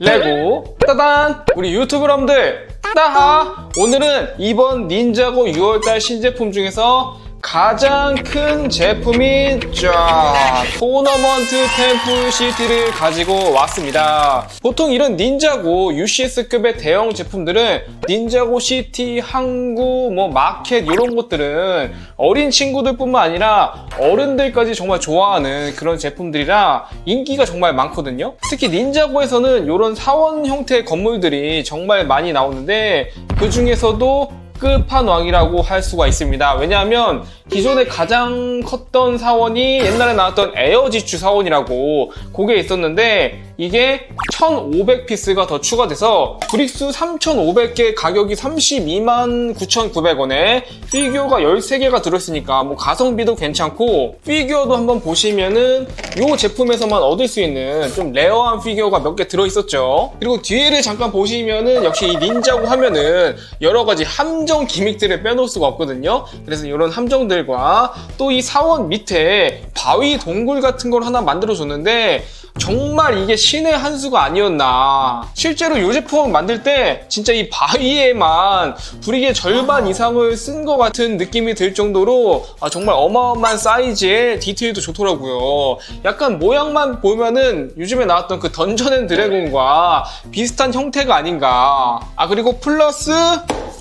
레고. 따단! 우리 유튜브 여러분들 따하! 오늘은 이번 닌자고 6월달 신제품 중에서 가장 큰 제품인 쫙 토너먼트 템플 시티를 가지고 왔습니다. 보통 이런 닌자고 UCS급의 대형 제품들은 닌자고 시티, 항구, 뭐 마켓 이런 것들은 어린 친구들뿐만 아니라 어른들까지 정말 좋아하는 그런 제품들이라 인기가 정말 많거든요. 특히 닌자고에서는 이런 사원 형태의 건물들이 정말 많이 나오는데 그 중에서도 끝판왕이라고 할 수가 있습니다. 왜냐하면 기존에 가장 컸던 사원이 옛날에 나왔던 에어지추 사원이라고 그게 있었는데 이게 1,500피스가 더 추가돼서 브릭스 3,500개 가격이 32만 9,900원에 피규어가 13개가 들어있으니까 뭐 가성비도 괜찮고 피규어도 한번 보시면은 이 제품에서만 얻을 수 있는 좀 레어한 피규어가 몇 개 들어있었죠. 그리고 뒤에를 잠깐 보시면은 역시 이 닌자고 하면은 여러 가지 함정 기믹들을 빼놓을 수가 없거든요. 그래서 이런 함정들과 또 이 사원 밑에 바위 동굴 같은 걸 하나 만들어 줬는데 정말 이게 신의 한 수가 아니었나. 실제로 이 제품 만들 때 진짜 이 바위에만 브릭의 절반 이상을 쓴 것 같은 느낌이 들 정도로 아, 정말 어마어마한 사이즈의 디테일도 좋더라고요. 약간 모양만 보면은 요즘에 나왔던 그 던전 앤 드래곤과 비슷한 형태가 아닌가. 아, 그리고 플러스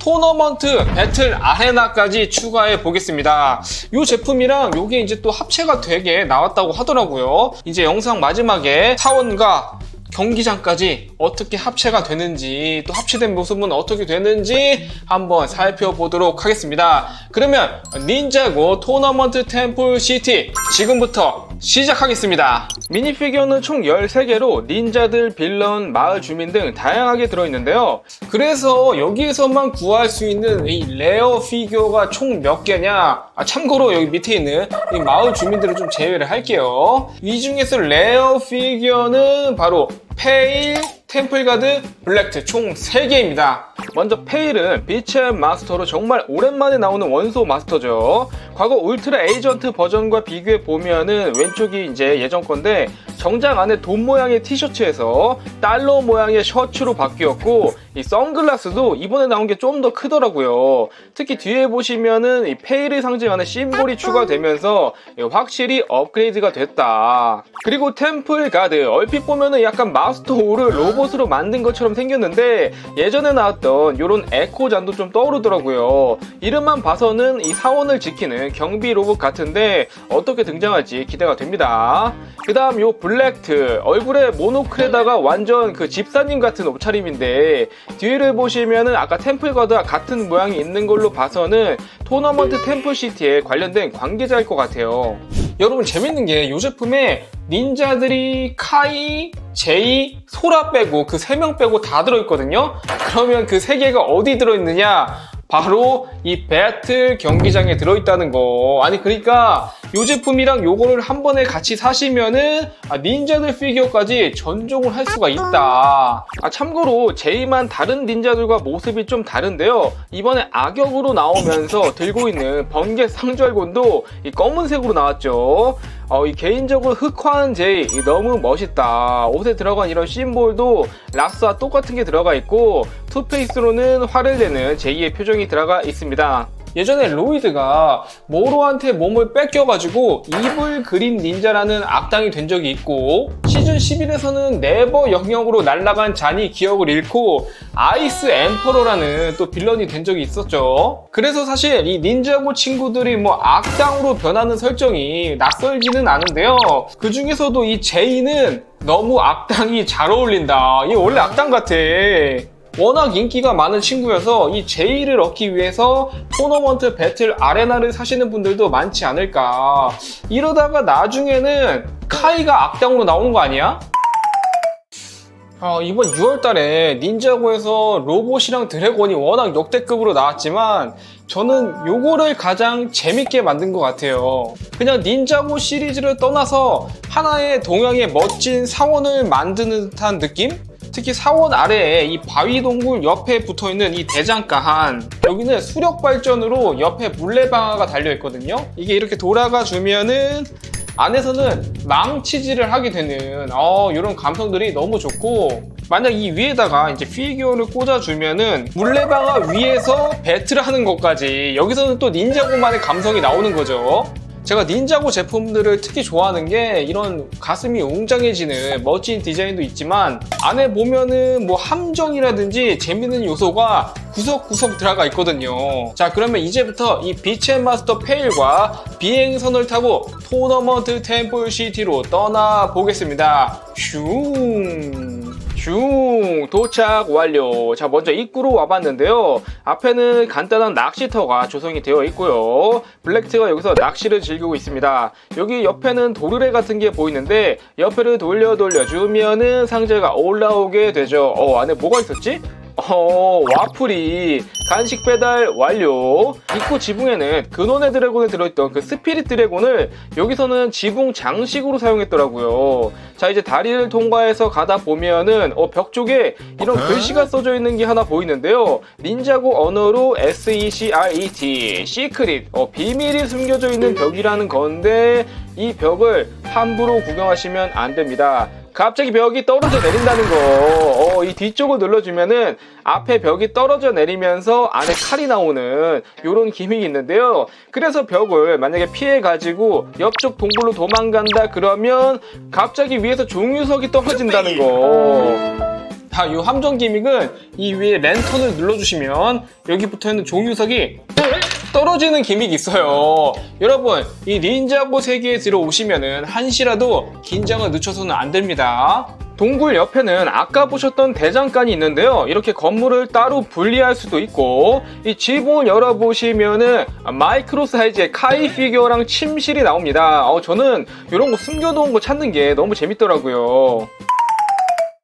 토너먼트 배틀 아레나까지 추가해 보겠습니다. 이 제품이랑 요게 이제 또 합체가 되게 나왔다고 하더라고요. 이제 영상 마지막에 사원과 경기장까지 어떻게 합체가 되는지 또 합체된 모습은 어떻게 되는지 한번 살펴보도록 하겠습니다. 그러면 닌자고 토너먼트 템플 시티 지금부터 시작하겠습니다. 미니피규어는 총 13개로 닌자들, 빌런, 마을 주민 등 다양하게 들어있는데요. 그래서 여기에서만 구할 수 있는 이 레어 피규어가 총 몇 개냐? 아, 참고로 여기 밑에 있는 이 마을 주민들을 좀 제외를 할게요. 이 중에서 레어 피규어는 바로 페일, 템플가드, 블랙트 총 3개입니다. 먼저 페일은 비치 마스터로 정말 오랜만에 나오는 원소 마스터죠. 과거 울트라 에이전트 버전과 비교해 보면은 왼쪽이 이제 예전 건데 정장 안에 돈 모양의 티셔츠에서 달러 모양의 셔츠로 바뀌었고 이 선글라스도 이번에 나온 게 좀 더 크더라고요. 특히 뒤에 보시면은 이 페일을 상징하는 심볼이 추가되면서 확실히 업그레이드가 됐다. 그리고 템플 가드 얼핏 보면은 약간 마스터 5를 로봇으로 만든 것처럼 생겼는데 예전에 나왔던 이런 에코 잔도 좀 떠오르더라고요. 이름만 봐서는 이 사원을 지키는 경비 로봇 같은데 어떻게 등장할지 기대가 됩니다. 그 다음 요 블 랙트 얼굴에 모노클에다가 완전 그 집사님 같은 옷차림인데 뒤를 보시면은 아까 템플과도 같은 모양이 있는 걸로 봐서는 토너먼트 템플시티에 관련된 관계자일 것 같아요. 여러분 재밌는 게 이 제품에 닌자들이 카이, 제이, 소라 빼고 그 세 명 빼고 다 들어있거든요. 그러면 그 세 개가 어디 들어있느냐? 바로 이 배틀 경기장에 들어있다는 거. 아니 그러니까 이 제품이랑 요거를 한 번에 같이 사시면은 아, 닌자들 피규어까지 전종을 할 수가 있다. 아 참고로 제이만 다른 닌자들과 모습이 좀 다른데요. 이번에 악역으로 나오면서 들고 있는 번개 상절곤도 이 검은색으로 나왔죠. 어, 이 개인적으로 흑화한 제이 이 너무 멋있다. 옷에 들어간 이런 심볼도 락스와 똑같은 게 들어가 있고 투페이스로는 화를 내는 제이의 표정이 들어가 있습니다. 예전에 로이드가 모로한테 몸을 뺏겨가지고 이불 그린 닌자라는 악당이 된 적이 있고 시즌 11에서는 네버 영역으로 날아간 잔이 기억을 잃고 아이스 엠퍼러라는 또 빌런이 된 적이 있었죠. 그래서 사실 이 닌자고 친구들이 뭐 악당으로 변하는 설정이 낯설지는 않은데요. 그 중에서도 이 제이는 너무 악당이 잘 어울린다. 이 원래 악당 같아. 워낙 인기가 많은 친구여서 이 제의를 얻기 위해서 토너먼트 배틀 아레나를 사시는 분들도 많지 않을까. 이러다가 나중에는 카이가 악당으로 나오는 거 아니야? 어, 이번 6월달에 닌자고에서 로봇이랑 드래곤이 워낙 역대급으로 나왔지만 저는 요거를 가장 재밌게 만든 것 같아요. 그냥 닌자고 시리즈를 떠나서 하나의 동양의 멋진 사원을 만드는 듯한 느낌? 특히 사원 아래에 이 바위 동굴 옆에 붙어 있는 이 대장가한 여기는 수력 발전으로 옆에 물레방아가 달려 있거든요. 이게 이렇게 돌아가 주면은 안에서는 망치질을 하게 되는 어, 이런 감성들이 너무 좋고 만약 이 위에다가 이제 피규어를 꽂아주면은 물레방아 위에서 배틀을 하는 것까지 여기서는 또 닌자고만의 감성이 나오는 거죠. 제가 닌자고 제품들을 특히 좋아하는 게 이런 가슴이 웅장해지는 멋진 디자인도 있지만 안에 보면은 뭐 함정이라든지 재밌는 요소가 구석구석 들어가 있거든요. 자 그러면 이제부터 이 빛의 마스터 페일과 비행선을 타고 토너먼트 템플 시티로 떠나 보겠습니다. 슝. 슝 도착 완료. 자 먼저 입구로 와봤는데요. 앞에는 간단한 낚시터가 조성이 되어 있고요. 블랙트가 여기서 낚시를 즐기고 있습니다. 여기 옆에는 도르래 같은 게 보이는데 옆에를 돌려 돌려 주면은 상자가 올라오게 되죠. 어 안에 뭐가 있었지? 어, 와플이 간식 배달 완료. 입구 지붕에는 근원의 드래곤에 들어있던 그 스피릿 드래곤을 여기서는 지붕 장식으로 사용했더라고요. 자, 이제 다리를 통과해서 가다 보면은 어, 벽 쪽에 이런 글씨가 써져 있는 게 하나 보이는데요. 닌자고 언어로 S-E-C-R-E-T, 시크릿, 어, 비밀이 숨겨져 있는 벽이라는 건데 이 벽을 함부로 구경하시면 안 됩니다. 갑자기 벽이 떨어져 내린다는 거. 어, 이 뒤쪽을 눌러주면은 앞에 벽이 떨어져 내리면서 안에 칼이 나오는 이런 기믹이 있는데요. 그래서 벽을 만약에 피해가지고 옆쪽 동굴로 도망간다 그러면 갑자기 위에서 종유석이 떨어진다는 거. 자, 이 함정 기믹은 이 위에 랜턴을 눌러주시면 여기 붙어있는 종유석이 떨어지는 기믹이 있어요. 여러분, 이 닌자고 세계에 들어오시면은 한시라도 긴장을 늦춰서는 안 됩니다. 동굴 옆에는 아까 보셨던 대장간이 있는데요. 이렇게 건물을 따로 분리할 수도 있고 이 지붕을 열어보시면은 마이크로 사이즈의 카이 피규어랑 침실이 나옵니다. 어, 저는 이런 거 숨겨놓은 거 찾는 게 너무 재밌더라고요.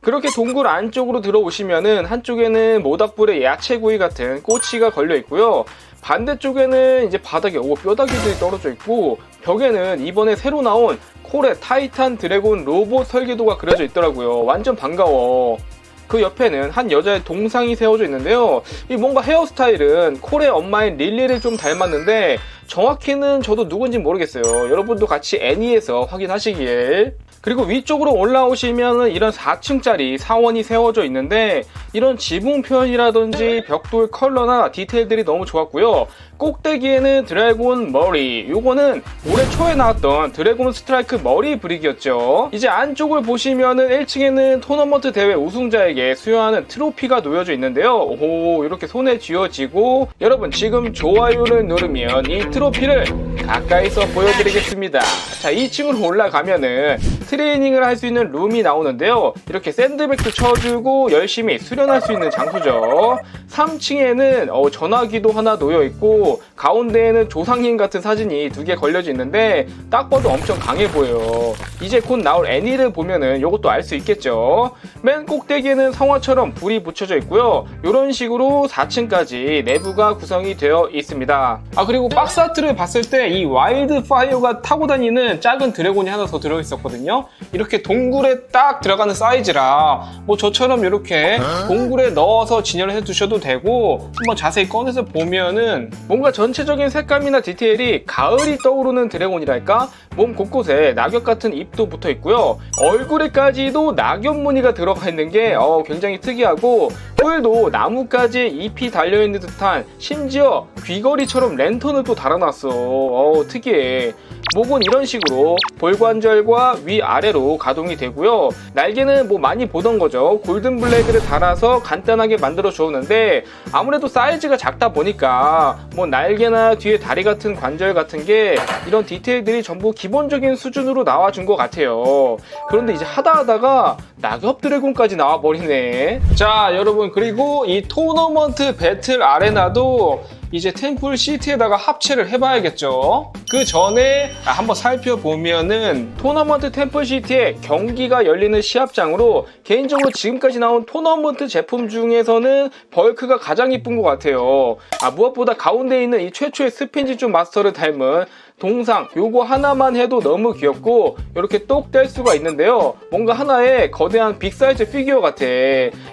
그렇게 동굴 안쪽으로 들어오시면은 한쪽에는 모닥불에 야채구이 같은 꼬치가 걸려 있고요. 반대쪽에는 이제 바닥에 오 뼈다귀들이 떨어져 있고 벽에는 이번에 새로 나온 콜의 타이탄 드래곤 로봇 설계도가 그려져 있더라고요. 완전 반가워. 그 옆에는 한 여자의 동상이 세워져 있는데요. 이 뭔가 헤어스타일은 콜의 엄마인 릴리를 좀 닮았는데 정확히는 저도 누군지 모르겠어요. 여러분도 같이 애니에서 확인하시길. 그리고 위쪽으로 올라오시면 이런 4층짜리 사원이 세워져 있는데 이런 지붕 표현이라든지 벽돌 컬러나 디테일들이 너무 좋았고요. 꼭대기에는 드래곤 머리. 요거는 올해 초에 나왔던 드래곤 스트라이크 머리 브릭이었죠. 이제 안쪽을 보시면은 1층에는 토너먼트 대회 우승자에게 수여하는 트로피가 놓여져 있는데요. 오, 이렇게 손에 쥐어지고 여러분 지금 좋아요를 누르면 이 트로피를 가까이서 보여드리겠습니다. 자, 2층으로 올라가면은 트레이닝을 할 수 있는 룸이 나오는데요. 이렇게 샌드백도 쳐주고 열심히 수련할 수 있는 장소죠. 3층에는 어, 전화기도 하나 놓여 있고 가운데에는 조상님 같은 사진이 두 개 걸려져 있는데 딱 봐도 엄청 강해 보여요. 이제 곧 나올 애니를 보면은 이것도 알 수 있겠죠. 맨 꼭대기에는 성화처럼 불이 붙여져 있고요. 이런 식으로 4층까지 내부가 구성이 되어 있습니다. 아 그리고 박스 아트를 봤을 때 이 와일드 파이어가 타고 다니는 작은 드래곤이 하나 더 들어 있었거든요. 이렇게 동굴에 딱 들어가는 사이즈라 뭐 저처럼 이렇게 동굴에 넣어서 진열을 해 두셔도 되고 한번 자세히 꺼내서 보면은 뭔가 전체적인 색감이나 디테일이 가을이 떠오르는 드래곤이랄까? 몸 곳곳에 낙엽 같은 잎도 붙어 있고요. 얼굴에까지도 낙엽 무늬가 들어가 있는 게 어, 굉장히 특이하고 뿔도 나뭇가지에 잎이 달려있는 듯한 심지어 귀걸이처럼 랜턴을 또 달아놨어 어, 특이해 목은 이런 식으로 볼관절과 위아래로 가동이 되고요. 날개는 뭐 많이 보던 거죠. 골든 블레이드를 달아서 간단하게 만들어 주었는데 아무래도 사이즈가 작다 보니까 뭐 날개나 뒤에 다리 같은 관절 같은 게 이런 디테일들이 전부 기본적인 수준으로 나와준 것 같아요. 그런데 이제 하다 하다가 낙엽 드래곤까지 나와버리네. 자, 여러분 그리고 이 토너먼트 배틀 아레나도 이제 템플 시티에다가 합체를 해봐야겠죠. 그 전에 한번 살펴보면은 토너먼트 템플 시티에 경기가 열리는 시합장으로 개인적으로 지금까지 나온 토너먼트 제품 중에서는 벌크가 가장 이쁜 것 같아요. 아, 무엇보다 가운데 있는 이 최초의 스핀지존 마스터를 닮은 동상 요거 하나만 해도 너무 귀엽고 이렇게 똑 뗄 수가 있는데요. 뭔가 하나의 거대한 빅사이즈 피규어 같아.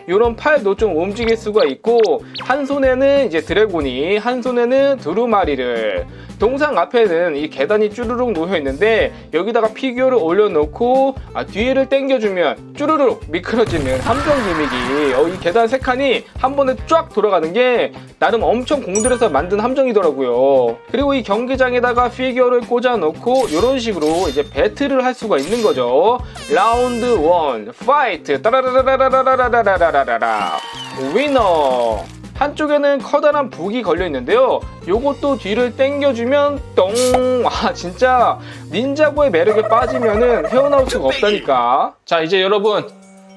이런 팔도 좀 움직일 수가 있고 한 손에는 이제 드래곤이 한 손에는 두루마리를 동상 앞에는 이 계단이 쭈루룩 놓여 있는데 여기다가 피규어를 올려놓고 아, 뒤를 당겨주면 쭈루룩 미끄러지는 함정 기믹이 어, 이 계단 세 칸이 한 번에 쫙 돌아가는 게 나름 엄청 공들여서 만든 함정이더라고요. 그리고 이 경기장에다가 피규어를 꽂아놓고 이런 식으로 이제 배틀을 할 수가 있는 거죠. 라운드 1 파이트 따라라라라라라라라라라라 위너 한쪽에는 커다란 북이 걸려 있는데요. 요것도 뒤를 당겨주면 똥. 와 진짜 닌자고의 매력에 빠지면은 헤어나올 수가 없다니까. 자 이제 여러분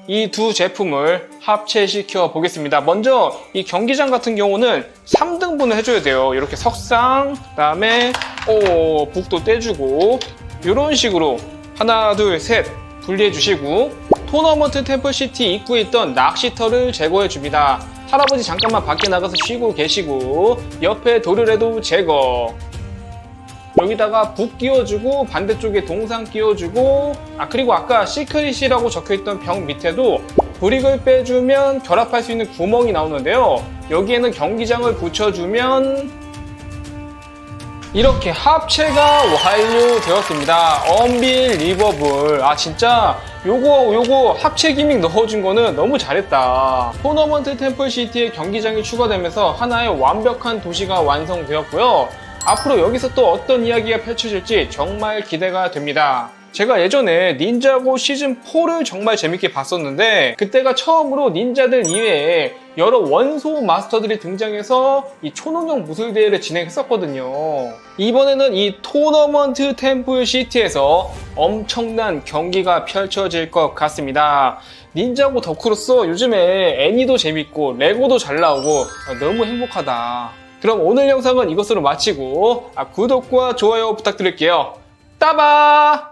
이 두 제품을 합체시켜 보겠습니다. 먼저 이 경기장 같은 경우는 3등분을 해줘야 돼요. 이렇게 석상, 그다음에 오 북도 떼주고 이런 식으로 하나 둘 셋 분리해 주시고 토너먼트 템플시티 입구에 있던 낚시터를 제거해 줍니다. 할아버지 잠깐만 밖에 나가서 쉬고 계시고 옆에 도르래도 제거 여기다가 북 끼워주고 반대쪽에 동상 끼워주고 아 그리고 아까 시크릿이라고 적혀있던 벽 밑에도 브릭을 빼주면 결합할 수 있는 구멍이 나오는데요 여기에는 경기장을 붙여주면 이렇게 합체가 완료되었습니다. 언빌리버블. 아 진짜 요거 요거 합체 기믹 넣어준 거는 너무 잘했다. 토너먼트 템플시티의 경기장이 추가되면서 하나의 완벽한 도시가 완성되었고요. 앞으로 여기서 또 어떤 이야기가 펼쳐질지 정말 기대가 됩니다. 제가 예전에 닌자고 시즌4를 정말 재밌게 봤었는데 그때가 처음으로 닌자들 이외에 여러 원소 마스터들이 등장해서 이 초능력 무술 대회를 진행했었거든요. 이번에는 이 토너먼트 템플 시티에서 엄청난 경기가 펼쳐질 것 같습니다. 닌자고 덕후로서 요즘에 애니도 재밌고 레고도 잘 나오고 너무 행복하다. 그럼 오늘 영상은 이것으로 마치고 아, 구독과 좋아요 부탁드릴게요. 따바!